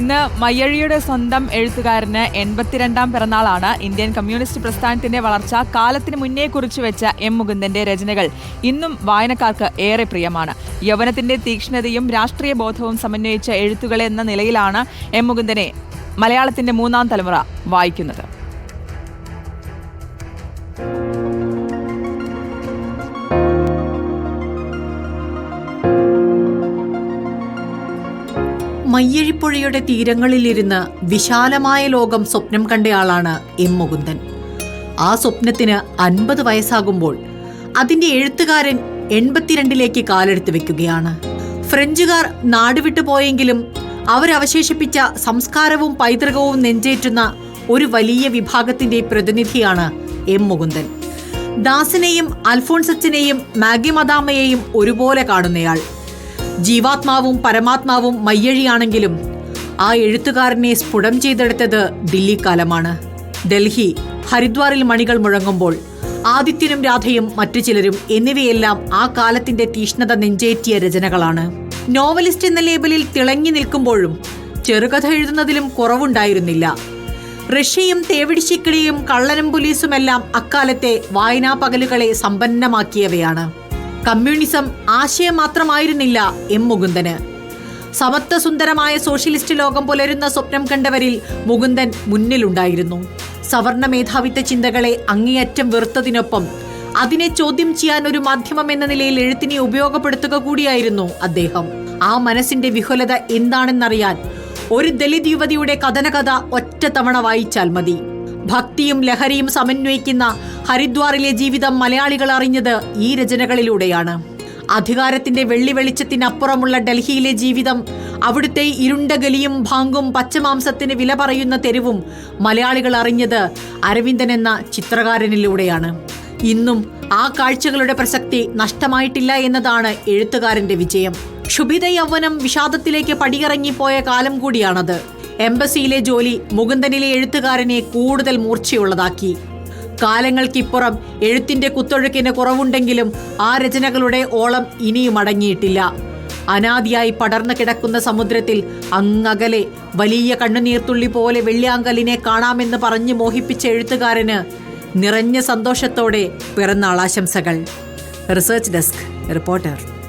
ഇന്ന് മയ്യഴിയുടെ സ്വന്തം എഴുത്തുകാരന് എൺപത്തിരണ്ടാം പിറന്നാളാണ് ഇന്ത്യൻ കമ്മ്യൂണിസ്റ്റ് പ്രസ്ഥാനത്തിന്റെ വളർച്ച കാലത്തിന് മുന്നേ കുറിച്ചു വെച്ച എം മുകുന്ദന്റെ രചനകൾ. ഇന്നും വായനക്കാർക്ക് ഏറെ പ്രിയമാണ്. യൗവനത്തിന്റെ തീക്ഷ്ണതയും രാഷ്ട്രീയ ബോധവും സമന്വയിച്ച എഴുത്തുകൾ എന്ന നിലയിലാണ് എം മുകുന്ദനെ മലയാളത്തിന്റെ മൂന്നാം തലമുറ വായിക്കുന്നത്. മയ്യഴിപ്പുഴയുടെ തീരങ്ങളിലിരുന്ന് വിശാലമായ ലോകം സ്വപ്നം കണ്ടയാളാണ് എം മുകുന്ദൻ. ആ സ്വപ്നത്തിന് അൻപത് വയസ്സാകുമ്പോൾ അതിന്റെ എഴുത്തുകാരൻ എൺപത്തിരണ്ടിലേക്ക് കാലെടുത്ത് വെക്കുകയാണ്. ഫ്രഞ്ചുകാർ നാടുവിട്ടു പോയെങ്കിലും അവരവശേഷിപ്പിച്ച സംസ്കാരവും പൈതൃകവും നെഞ്ചേറ്റുന്ന ഒരു വലിയ വിഭാഗത്തിന്റെ പ്രതിനിധിയാണ് എം മുകുന്ദൻ. ദാസിനെയും അൽഫോൺസച്ചിനെയും മാഗി മദാമയെയും ഒരുപോലെ കാണുന്നയാൾ ജീവാത്മാവും പരമാത്മാവും മയ്യഴിയാണെങ്കിലും ആ എഴുത്തുകാരനെ സ്ഫുടം ചെയ്തെടുത്തത് ദില്ലി കാലമാണ് ഡൽഹി ഹരിദ്വാറിൽ മണികൾ മുഴങ്ങുമ്പോൾ ആദിത്യനും രാധയും മറ്റു ചിലരും എന്നിവയെല്ലാം ആ കാലത്തിന്റെ തീഷ്ണത നെഞ്ചേറ്റിയ രചനകളാണ്. നോവലിസ്റ്റ് എന്ന ലേബലിൽ തിളങ്ങി നിൽക്കുമ്പോഴും ചെറുകഥ എഴുതുന്നതിലും കുറവുണ്ടായിരുന്നില്ല. റഷ്യയും തേവിടിശിക്കിളിയും കള്ളനും പോലീസുമെല്ലാം അക്കാലത്തെ വായനാ പകലുകളെ സമ്പന്നമാക്കിയവയാണ്. കമ്മ്യൂണിസം ആശയം മാത്രമായിരുന്നില്ല എം മുകുന്ദന്. സമത്വ സുന്ദരമായ സോഷ്യലിസ്റ്റ് ലോകം പുലരുന്ന സ്വപ്നം കണ്ടവരിൽ മുകുന്ദൻ മുന്നിലുണ്ടായിരുന്നു. സവർണ മേധാവിത്വ ചിന്തകളെ അങ്ങേയറ്റം വെറുത്തതിനൊപ്പം അതിനെ ചോദ്യം ചെയ്യാൻ ഒരു മാധ്യമം എന്ന നിലയിൽ എഴുത്തിനെ ഉപയോഗപ്പെടുത്തുക കൂടിയായിരുന്നു അദ്ദേഹം. ആ മനസ്സിന്റെ വിഹുലത എന്താണെന്നറിയാൻ ഒരു ദലിത് യുവതിയുടെ കഥനകഥ ഒറ്റ തവണ വായിച്ചാൽ മതി. ഭക്തിയും ലഹരിയും സമന്വയിക്കുന്ന ഹരിദ്വാറിലെ ജീവിതം മലയാളികൾ അറിഞ്ഞത് ഈ രചനകളിലൂടെയാണ്. അധികാരത്തിന്റെ വെള്ളി വെളിച്ചത്തിനപ്പുറമുള്ള ഡൽഹിയിലെ ജീവിതം അവിടുത്തെ ഇരുണ്ട ഗലിയും ഭാങ്കും പച്ചമാംസത്തിന് വില പറയുന്ന തെരുവും മലയാളികൾ അറിഞ്ഞത് അരവിന്ദൻ എന്ന ചിത്രകാരനിലൂടെയാണ്. ഇന്നും ആ കാഴ്ചകളുടെ പ്രസക്തി നഷ്ടമായിട്ടില്ല എന്നതാണ് എഴുത്തുകാരന്റെ വിജയം. ക്ഷുഭിത യൗവനം വിഷാദത്തിലേക്ക് പടിയിറങ്ങിപ്പോയ കാലം കൂടിയാണത്. എംബസിയിലെ ജോലി മുകുന്ദനിലെ എഴുത്തുകാരനെ കൂടുതൽ മൂർച്ചയുള്ളതാക്കി. കാലങ്ങൾക്കിപ്പുറം എഴുത്തിന്റെ കുത്തൊഴുക്കിന് കുറവുണ്ടെങ്കിലും ആ രചനകളുടെ ഓളം ഇനിയും അടങ്ങിയിട്ടില്ല. അനാദിയായി പടർന്നു കിടക്കുന്ന സമുദ്രത്തിൽ അങ്ങകലെ വലിയ കണ്ണുനീർത്തുള്ളി പോലെ വെള്ളിയാങ്കലിനെ കാണാമെന്ന് പറഞ്ഞു മോഹിപ്പിച്ച എഴുത്തുകാരന് നിറഞ്ഞ സന്തോഷത്തോടെ പിറന്നാൾ ആശംസകൾ. Research desk reporter.